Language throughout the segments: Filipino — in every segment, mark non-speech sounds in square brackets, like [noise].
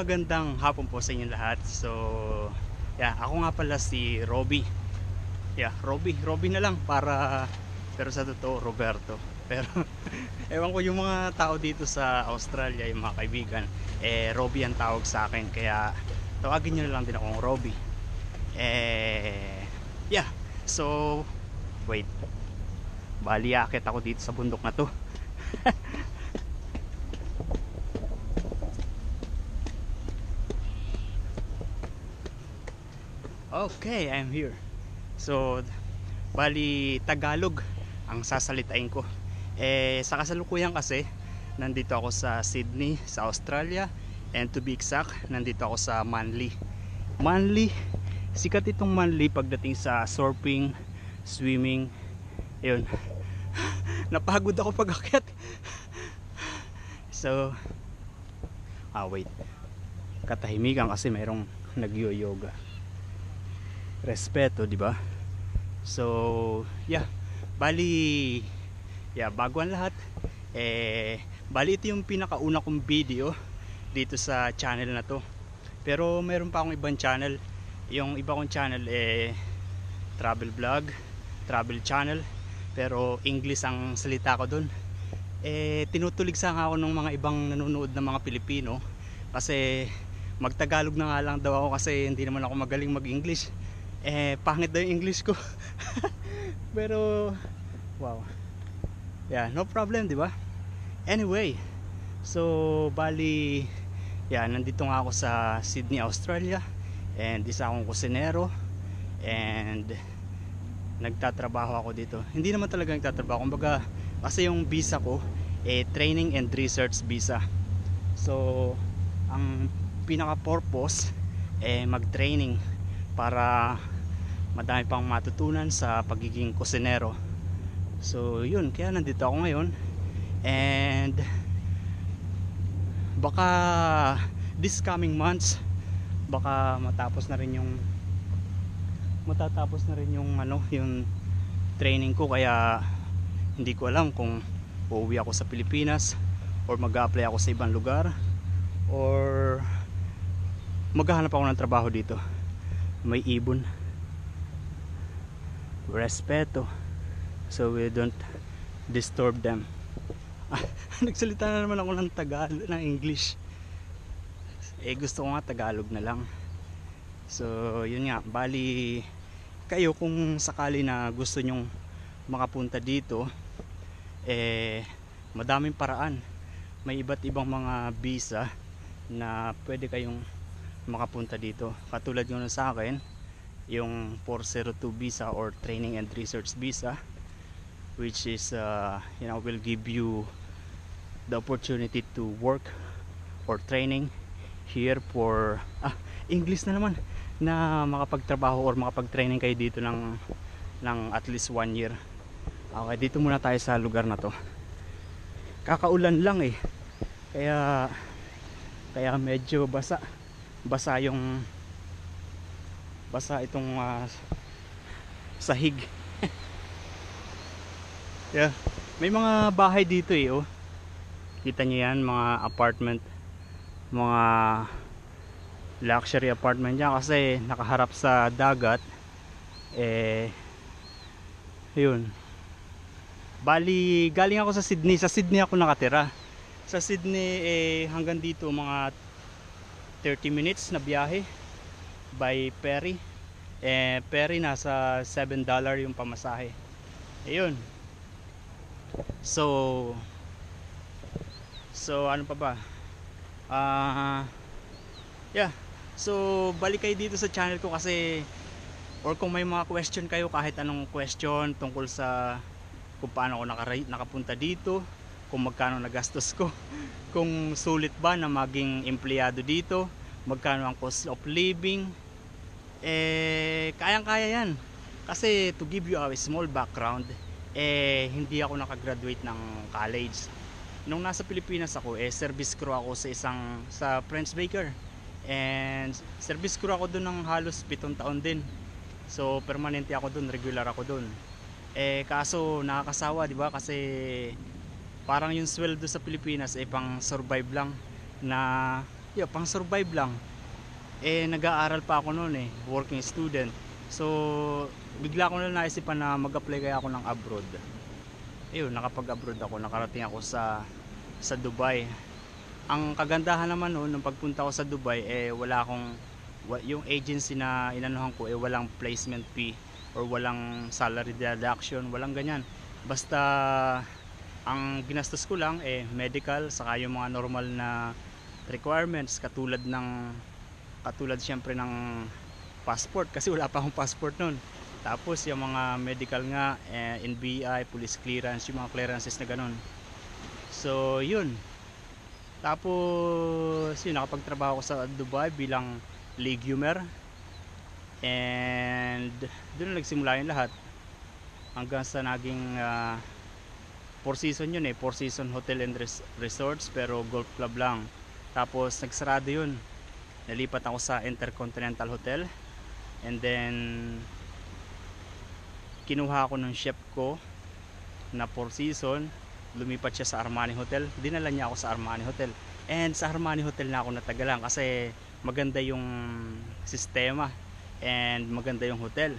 Magandang hapon po sa inyo lahat. So, yeah, ako nga pala si Robby. Yeah, Robby, Robby na lang para pero sa totoo Roberto. [laughs] Pero ewan ko yung mga tao dito sa Australia, yung mga kaibigan, eh Robby ang tawag sa akin kaya tawagin niyo na lang din akong Robby. Eh yeah. So, wait. Bali akit ako dito sa bundok na to. [laughs] Okay, I'm here. So, bali Tagalog ang sasalitain ko. Eh, sa kasalukuyan kasi, nandito ako sa Sydney, sa Australia. And to be exact, nandito ako sa Manly. Manly, sikat itong Manly pagdating sa surfing, swimming. Ayun. [laughs] Napagod ako pag akyat. [laughs] So, ah wait. Katahimikan kasi mayroong nag-yoga respeto, di ba? So, yeah. Bali, yeah, bago ang lahat, eh, bali ito yung pinakauna kong video dito sa channel na to. Pero meron pa akong ibang channel. Yung iba kong channel, eh, travel vlog, travel channel. Pero English ang salita ko dun. Eh, tinutulig sa ako ng mga ibang nanonood ng mga Pilipino. Kasi, magtagalog na nga lang daw ako kasi hindi naman ako magaling mag-English eh pangit daw yung English ko. [laughs] Pero wow. Yeah no problem di ba? Anyway so bali yeah nandito nga ako sa Sydney Australia. And isa akong kusinero. And nagtatrabaho ako dito. Hindi naman talaga nagtatrabaho. Kumbaga kasi yung visa ko eh training and research visa. So ang pinaka purpose eh mag training para madami pang matutunan sa pagiging kusinero. So yun kaya nandito ako ngayon. And baka this coming months baka matapos na rin yung matatapos na rin yung ano yung training ko. Kaya hindi ko alam kung uuwi ako sa Pilipinas or mag-apply ako sa ibang lugar or maghahanap ako ng trabaho dito may ibon. Respeto. So we don't disturb them. [laughs] Nagsalita na naman ako ng Tagalog ng English. Eh gusto ko nga Tagalog na lang. So yun nga. Bali kayo kung sakali na gusto nyong makapunta dito eh madaming paraan. May iba't ibang mga visa na pwede kayong makapunta dito. Katulad yun sa akin yung 402 visa or training and research visa which is uh, you know will give you the opportunity to work or training here for ah, English na naman na makapagtrabaho or makapag-training kayo dito ng ng at least one year. Okay dito muna tayo sa lugar na to. Kakaulan lang eh. Kaya kaya medyo basa basa yung basa itong uh, sahig. [laughs] Yeah. May mga bahay dito eh oh. Kita nyo yan mga apartment mga luxury apartment yan kasi nakaharap sa dagat. Eh yun bali galing ako sa Sydney. Sa Sydney ako nakatira. Sa Sydney eh hanggang dito mga 30 minutes na biyahe by ferry. Eh ferry nasa 7 dollar yung pamasahe. Ayun. So so ano pa ba? Ah uh, yeah. So balik kayo dito sa channel ko kasi or kung may mga question kayo kahit anong question tungkol sa kung paano ako nakapunta dito kung magkano nagastos ko. [laughs] Kung sulit ba na maging empleyado dito magkano ang cost of living eh kayang kaya yan. Kasi to give you a small background eh hindi ako nakagraduate ng college. Nung nasa Pilipinas ako eh service crew ako sa isang sa French Baker. And service crew ako doon ng halos pitong taon din. So permanente ako doon regular ako doon eh kaso nakakasawa di ba? Kasi parang yung sweldo sa Pilipinas eh pang survive lang na yeah, pang survive lang. Eh, nag-aaral pa ako noon eh, working student. So, bigla ko na naisipan na mag-apply kaya ako ng abroad. Ayun, nakapag-abroad ako, nakarating ako sa sa Dubai. Ang kagandahan naman noon nung pagpunta ko sa Dubai eh wala akong yung agency na inanuhan ko eh walang placement fee or walang salary deduction, walang ganyan. Basta ang ginastos ko lang eh medical saka yung mga normal na requirements katulad ng katulad syempre ng passport kasi wala pa akong passport noon. Tapos yung mga medical nga, eh, NBI, police clearance, yung mga clearances na ganun. So, yun. Tapos, yun, nakapagtrabaho ko sa Dubai bilang legumer. And, doon na nagsimula yung lahat. Hanggang sa naging ah, four season yun eh. Four season hotel and res- resorts, pero golf club lang. Tapos, nagsarado yun. Nalipat ako sa Intercontinental Hotel. And then, kinuha ako ng chef ko na four season lumipat siya sa Armani Hotel dinala niya ako sa Armani Hotel and sa Armani Hotel na ako natagalan kasi maganda yung sistema and maganda yung hotel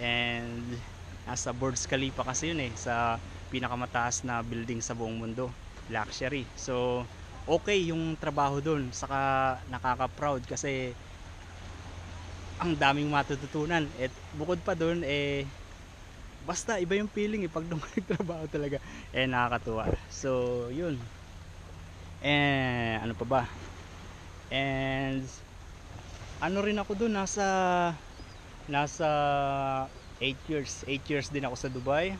and nasa Burj Khalifa kasi yun eh sa pinakamataas na building sa buong mundo luxury. So okay yung trabaho doon saka nakaka-proud kasi ang daming matututunan. At bukod pa doon eh basta iba yung feeling eh pag [laughs] nung nagtrabaho talaga. Eh nakakatuwa. So yun. Eh ano pa ba? And ano rin ako dun nasa nasa 8 years 8 years din ako sa Dubai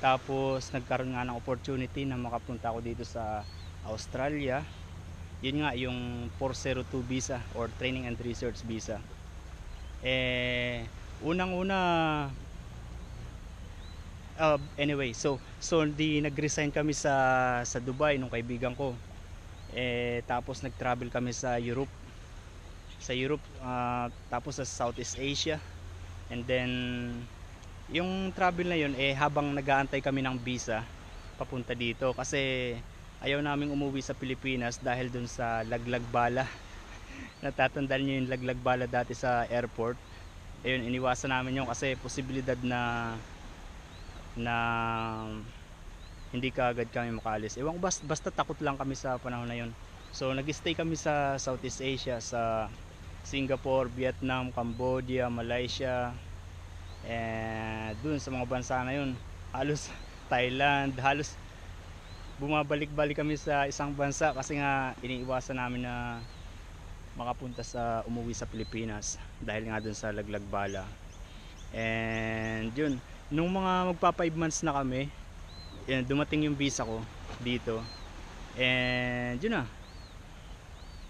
tapos nagkaroon nga ng opportunity na makapunta ako dito sa Australia yun nga yung 402 visa or training and research visa eh unang una uh, anyway, so so di nag-resign kami sa sa Dubai nung kaibigan ko. Eh tapos nag-travel kami sa Europe. Sa Europe uh, tapos sa Southeast Asia. And then yung travel na yun eh habang nag-aantay kami ng visa papunta dito kasi ayaw naming umuwi sa Pilipinas dahil dun sa laglag bala. [laughs] Natatandaan niyo yung laglag bala dati sa airport. Ayun, iniwasan namin yun kasi posibilidad na na hindi ka agad kami makaalis. Ewan ko basta, basta takot lang kami sa panahon na yun. So nag-stay kami sa Southeast Asia sa Singapore, Vietnam, Cambodia, Malaysia. And dun sa mga bansa na yun, halos Thailand, halos bumabalik-balik kami sa isang bansa kasi nga iniiwasan namin na makapunta sa umuwi sa Pilipinas dahil nga dun sa laglag bala. And yun, nung mga magpa 5 months na kami yan, dumating yung visa ko dito and yun na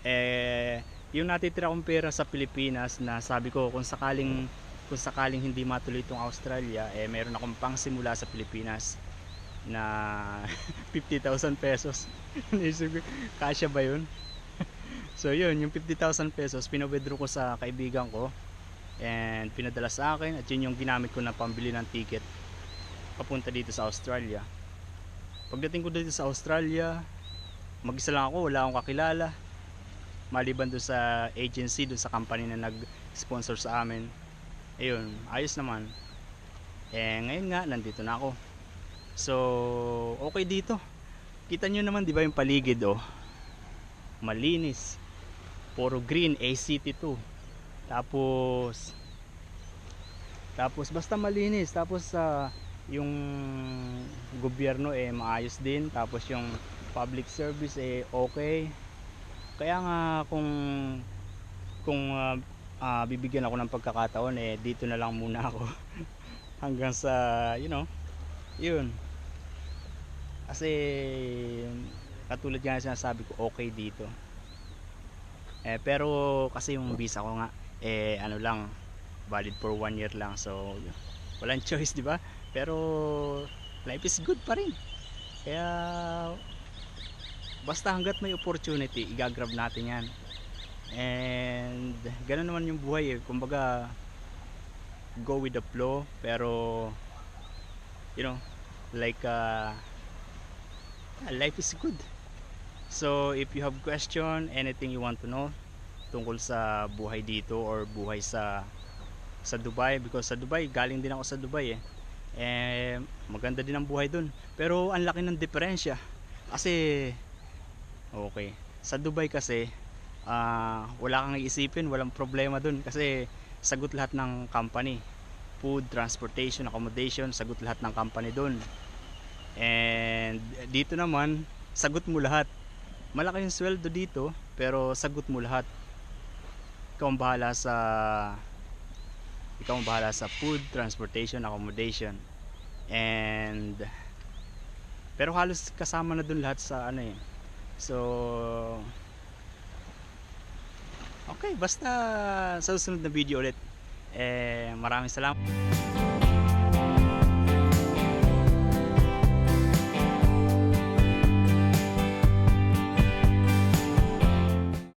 eh yung natitira kong pera sa Pilipinas na sabi ko kung sakaling kung sakaling hindi matuloy itong Australia eh meron akong pang simula sa Pilipinas na [laughs] 50,000 pesos. [laughs] Naisip ko, kasya ba yun? [laughs] so yun, yung 50,000 pesos pinawithdraw ko sa kaibigan ko and pinadala sa akin at yun yung ginamit ko na pambili ng ticket papunta dito sa Australia. Pagdating ko dito sa Australia mag-isa lang ako, wala akong kakilala. Maliban doon sa agency, doon sa company na nag-sponsor sa amin ayun, ayos naman. Eh ngayon nga, nandito na ako. So, okay dito. Kita nyo naman, di ba yung paligid oh. Malinis. Puro green, ACT2 tapos tapos basta malinis. Tapos sa yung gobyerno eh maayos din. Tapos yung public service eh okay. Kaya nga kung kung uh, uh, bibigyan ako ng pagkakataon eh dito na lang muna ako. [laughs] Hanggang sa you know yun. Kasi katulad nga sinasabi ko okay dito. Eh pero kasi yung visa ko nga eh ano lang valid for one year lang. So walang [laughs] choice di ba? Pero life is good pa rin. Kaya basta hanggat may opportunity igagrab natin yan and ganun naman yung buhay eh kumbaga go with the flow pero you know like uh, life is good So if you have question, anything you want to know tungkol sa buhay dito or buhay sa sa Dubai because sa Dubai galing din ako sa Dubai eh. Eh maganda din ang buhay dun. Pero ang laki ng diferensya kasi okay. Sa Dubai kasi ah, wala kang iisipin, walang problema dun kasi sagot lahat ng company. Food, transportation, accommodation, sagot lahat ng company dun. And dito naman, sagot mo lahat. Malaki yung sweldo dito, pero sagot mo lahat. Ikaw ang bahala sa ikaw ang bahala sa food, transportation, accommodation. And pero halos kasama na dun lahat sa ano eh. So Okay, basta sa susunod na video ulit. Eh maraming salamat.